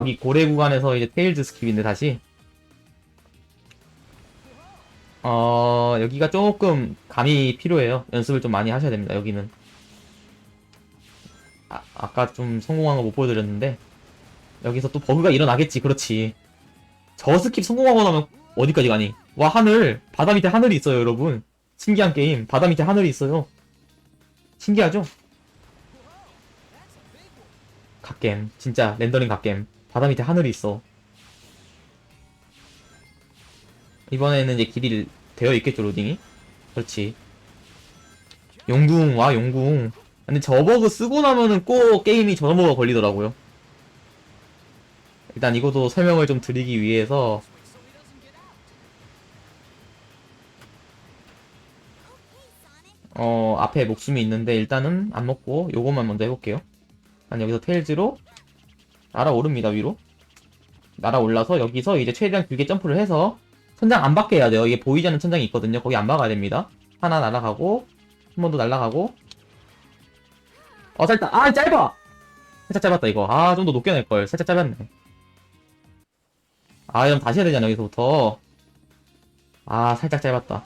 여기 고래 구간에서 이제 테일즈 스킵인데 다시. 어 여기가 조금 감이 필요해요. 연습을 좀 많이 하셔야 됩니다 여기는. 아, 아까 좀 성공한 거 못 보여드렸는데. 여기서 또 버그가 일어나겠지 그렇지. 저 스킵 성공하고 나면 어디까지 가니? 와 하늘. 바다 밑에 하늘이 있어요 여러분. 신기한 게임. 바다 밑에 하늘이 있어요. 신기하죠? 갓겜. 진짜 렌더링 갓겜 바다 밑에 하늘이 있어. 이번에는 이제 길이 되어 있겠죠 로딩이? 그렇지. 용궁 와 용궁. 근데 저 버그 쓰고 나면은 꼭 게임이 저 버그가 걸리더라고요. 일단 이것도 설명을 좀 드리기 위해서. 어 앞에 목숨이 있는데 일단은 안 먹고 요것만 먼저 해볼게요. 난 여기서 테일즈로 날아오릅니다 위로. 날아올라서 여기서 이제 최대한 길게 점프를 해서 천장 안 받게 해야 돼요. 이게 보이지 않는 천장이 있거든요. 거기 안 박아야 됩니다. 하나 날아가고 한 번 더 날아가고. 어 짧다 아 짧아! 살짝 짧았다 이거. 아 좀 더 높게 낼걸. 살짝 짧았네. 아 이럼 다시 해야 되잖아 여기서부터. 아 살짝 짧았다.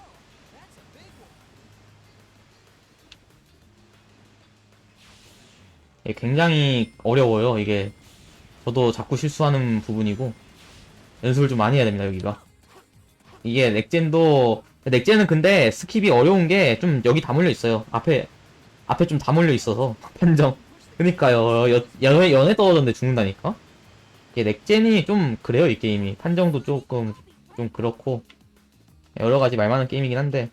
굉장히 어려워요 이게 저도 자꾸 실수하는 부분이고 연습을 좀 많이 해야 됩니다 여기가. 이게 넥젠도 넥젠은 근데 스킵이 어려운 게 좀 여기 다 몰려 있어요. 앞에 앞에 좀 다 몰려 있어서 판정. 그니까요. 여, 연애, 연애 떨어졌는데 죽는다니까? 이게 넥젠이 좀 그래요 이 게임이. 판정도 조금 좀 그렇고 여러 가지 말 많은 게임이긴 한데.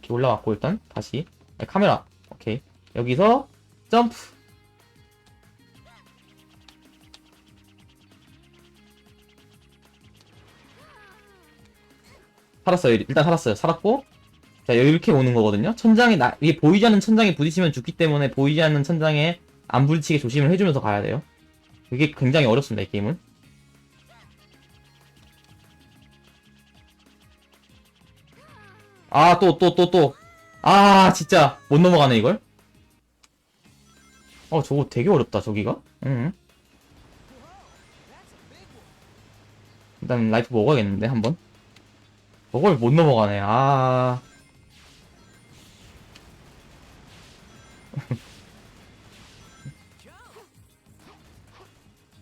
이렇게 올라왔고 일단. 다시. 아, 카메라. 오케이. 여기서 점프 살았어요. 일단 살았어요. 살았고 자 이렇게 오는 거거든요. 천장에 나 이게 보이지 않는 천장에 부딪히면 죽기 때문에 보이지 않는 천장에 안 부딪히게 조심을 해주면서 가야 돼요. 이게 굉장히 어렵습니다 이 게임은. 아 또 또 또 또. 아 진짜 못 넘어가네 이걸. 어 저거 되게 어렵다 저기가. 응. 일단 라이프 먹어야겠는데 한번 저걸 못 넘어가네. 아.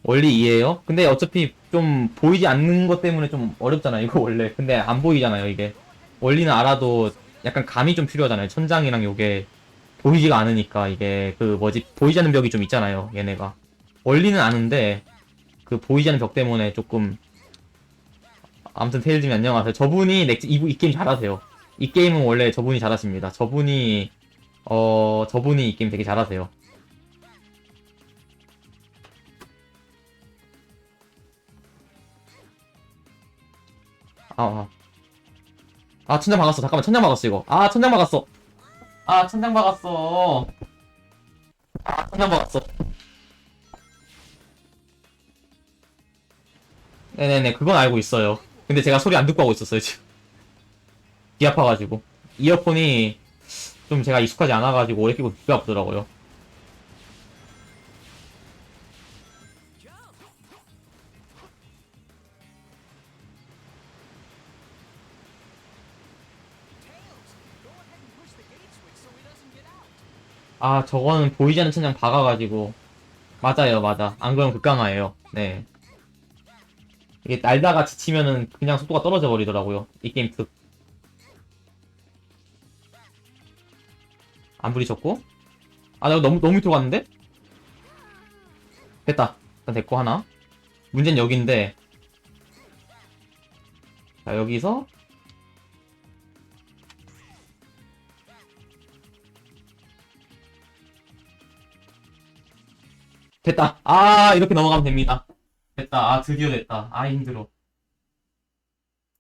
원리 이해해요? 근데 어차피 좀 보이지 않는 것 때문에 좀 어렵잖아요 이거 원래. 근데 안 보이잖아요 이게. 원리는 알아도 약간 감이 좀 필요하잖아요. 천장이랑 요게 보이지가 않으니까 이게 그 뭐지? 보이지 않는 벽이 좀 있잖아요 얘네가. 원리는 아는데 그 보이지 않는 벽 때문에 조금 아무튼 테일즈님 안녕하세요 저분이 넥, 이, 이 게임 잘하세요 이 게임은 원래 저분이 잘하십니다 저분이 어 저분이 이 게임 되게 잘하세요 아, 아. 아, 천장 막았어. 잠깐만, 천장 막았어, 이거. 아, 천장 막았어. 아, 천장 막았어. 아, 천장 막았어. 네네네, 그건 알고 있어요. 근데 제가 소리 안 듣고 하고 있었어요, 지금. 귀 아파가지고. 이어폰이 좀 제가 익숙하지 않아가지고 오래 끼고 귀가 아프더라고요. 아, 저거는 보이지 않는 천장 박아가지고. 맞아요, 맞아. 안 그러면 극강화예요. 네. 이게 날다가 지치면은 그냥 속도가 떨어져 버리더라고요. 이 게임 특. 안 부딪혔고. 아, 나 너무, 너무 밑으로 갔는데? 됐다. 일단 됐고, 하나. 문제는 여기인데. 자, 여기서. 됐다. 아, 이렇게 넘어가면 됩니다. 됐다. 아, 드디어 됐다. 아, 힘들어.